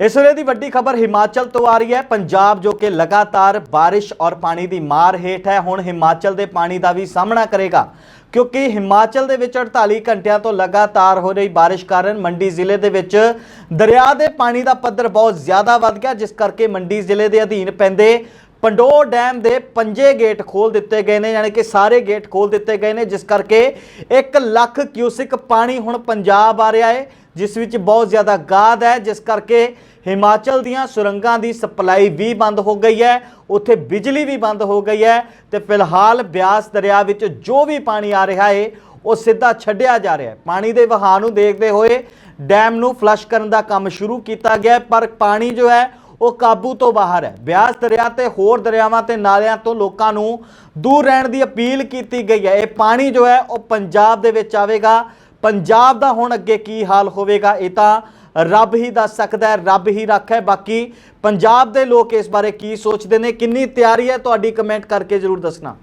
ਇਸ ਵੇਲੇ ਦੀ ਵੱਡੀ ਖਬਰ ਹਿਮਾਚਲ ਤੋਂ ਆ ਰਹੀ ਹੈ। ਪੰਜਾਬ ਜੋ ਕਿ ਲਗਾਤਾਰ ਬਾਰਿਸ਼ ਔਰ ਪਾਣੀ ਦੀ ਮਾਰ ਹੇਠ ਹੈ, ਹੁਣ ਹਿਮਾਚਲ ਦੇ ਪਾਣੀ ਦਾ ਵੀ ਸਾਹਮਣਾ ਕਰੇਗਾ। ਕਿਉਂਕਿ ਹਿਮਾਚਲ ਦੇ ਵਿੱਚ 48 ਘੰਟਿਆਂ ਤੋਂ ਲਗਾਤਾਰ ਹੋ ਰਹੀ ਬਾਰਿਸ਼ ਕਾਰਨ ਮੰਡੀ ਜ਼ਿਲ੍ਹੇ ਦੇ ਵਿੱਚ ਦਰਿਆ ਦੇ ਪਾਣੀ ਦਾ ਪੱਧਰ ਬਹੁਤ ਜ਼ਿਆਦਾ ਵੱਧ ਗਿਆ, ਜਿਸ ਕਰਕੇ ਮੰਡੀ ਜ਼ਿਲ੍ਹੇ ਦੇ ਅਧੀਨ ਪੈਂਦੇ ਪੰਡੋ ਡੈਮ ਦੇ ਪੰਜੇ ਗੇਟ ਖੋਲ ਦਿੱਤੇ ਗਏ ਨੇ, ਯਾਨੀ ਕਿ ਸਾਰੇ ਗੇਟ ਖੋਲ ਦਿੱਤੇ ਗਏ ਨੇ, ਜਿਸ ਕਰਕੇ 1 ਲੱਖ ਕਿਊਸਿਕ ਪਾਣੀ ਹੁਣ ਪੰਜਾਬ ਆ ਰਿਹਾ ਹੈ। ਜਿਸ ਵਿੱਚ ਬਹੁਤ ਜ਼ਿਆਦਾ ਗਾਦ ਹੈ, ਜਿਸ ਕਰਕੇ ਹਿਮਾਚਲ ਦੀਆਂ ਸੁਰੰਗਾਂ ਦੀ ਸਪਲਾਈ ਵੀ ਬੰਦ ਹੋ ਗਈ ਹੈ, ਉੱਥੇ ਬਿਜਲੀ ਵੀ ਬੰਦ ਹੋ ਗਈ ਹੈ ਤੇ ਫਿਲਹਾਲ ਬਿਆਸ ਦਰਿਆ ਵਿੱਚ ਜੋ ਵੀ ਪਾਣੀ ਆ ਰਿਹਾ ਹੈ ਉਹ ਸਿੱਧਾ ਛੱਡਿਆ ਜਾ ਰਿਹਾ ਹੈ। ਪਾਣੀ ਦੇ ਵਹਾਅ ਨੂੰ ਦੇਖਦੇ ਹੋਏ ਡੈਮ ਨੂੰ ਫਲਸ਼ ਕਰਨ ਦਾ ਕੰਮ ਸ਼ੁਰੂ ਕੀਤਾ ਗਿਆ ਪਰ ਪਾਣੀ ਜੋ ਹੈ, ਉਹ ਕਾਬੂ ਤੋਂ ਬਾਹਰ ਹੈ। ਬਿਆਸ ਦਰਿਆ ਤੇ ਹੋਰ ਦਰਿਆਵਾਂ ਤੇ ਨਾਲਿਆਂ ਤੋਂ ਲੋਕਾਂ ਨੂੰ ਦੂਰ ਰਹਿਣ ਦੀ ਅਪੀਲ ਕੀਤੀ ਗਈ ਹੈ। ਇਹ ਪਾਣੀ ਜੋ ਹੈ, ਉਹ ਪੰਜਾਬ ਦੇ ਵਿੱਚ ਆਵੇਗਾ। ਪੰਜਾਬ ਦਾ ਹੁਣ ਅੱਗੇ ਕੀ ਹਾਲ ਹੋਵੇਗਾ, ਇਹ ਤਾਂ ਰੱਬ ਹੀ ਦੱਸ ਸਕਦਾ ਹੈ, ਰੱਬ ਹੀ ਰੱਖੇ ਬਾਕੀ ਪੰਜਾਬ ਦੇ ਲੋਕ ਇਸ ਬਾਰੇ ਕੀ ਸੋਚਦੇ ਨੇ, ਕਿੰਨੀ ਤਿਆਰੀ ਹੈ, ਤੁਹਾਡੀ ਕਮੈਂਟ ਕਰਕੇ ਜਰੂਰ ਦੱਸਣਾ।